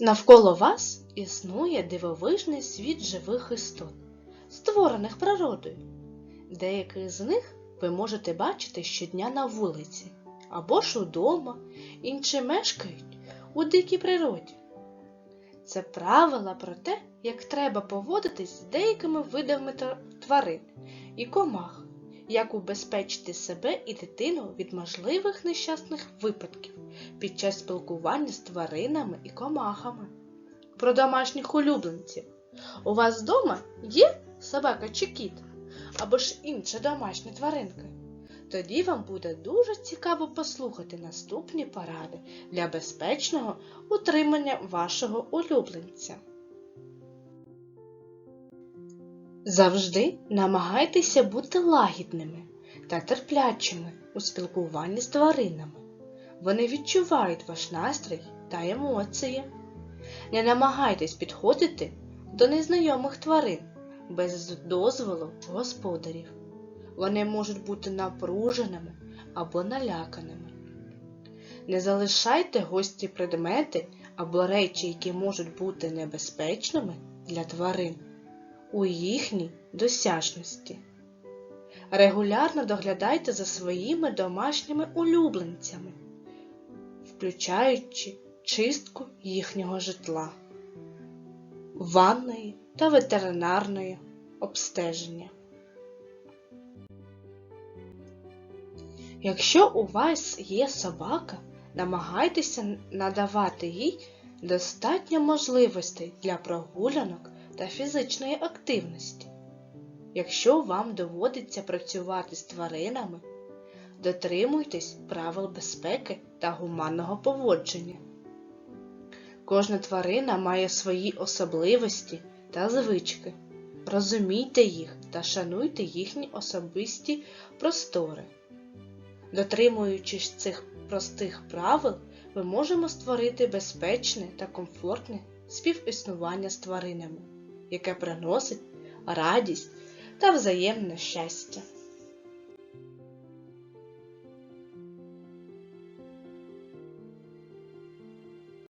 Навколо вас існує дивовижний світ живих істот, створених природою. Деяких з них ви можете бачити щодня на вулиці або ж удома, інші мешкають у дикій природі. Це правила про те, як треба поводитись з деякими видами тварин і комах, як убезпечити себе і дитину від можливих нещасних випадків під час спілкування з тваринами і комахами. Про домашніх улюбленців. У вас вдома є собака чи кіт, або ж інша домашня тваринка? Тоді вам буде дуже цікаво послухати наступні поради для безпечного утримання вашого улюбленця. Завжди намагайтеся бути лагідними та терплячими у спілкуванні з тваринами. Вони відчувають ваш настрій та емоції. Не намагайтесь підходити до незнайомих тварин без дозволу господарів. Вони можуть бути напруженими або наляканими. Не залишайте гості предмети або речі, які можуть бути небезпечними для тварин у їхній досяжності. Регулярно доглядайте за своїми домашніми улюбленцями, включаючи чистку їхнього житла, ванної та ветеринарної обстеження. Якщо у вас є собака, намагайтеся надавати їй достатньо можливостей для прогулянок та фізичної активності. Якщо вам доводиться працювати з тваринами, дотримуйтесь правил безпеки та гуманного поводження. Кожна тварина має свої особливості та звички. Розумійте їх та шануйте їхні особисті простори. Дотримуючись цих простих правил, ми можемо створити безпечне та комфортне співіснування з тваринами, яке приносить радість та взаємне щастя.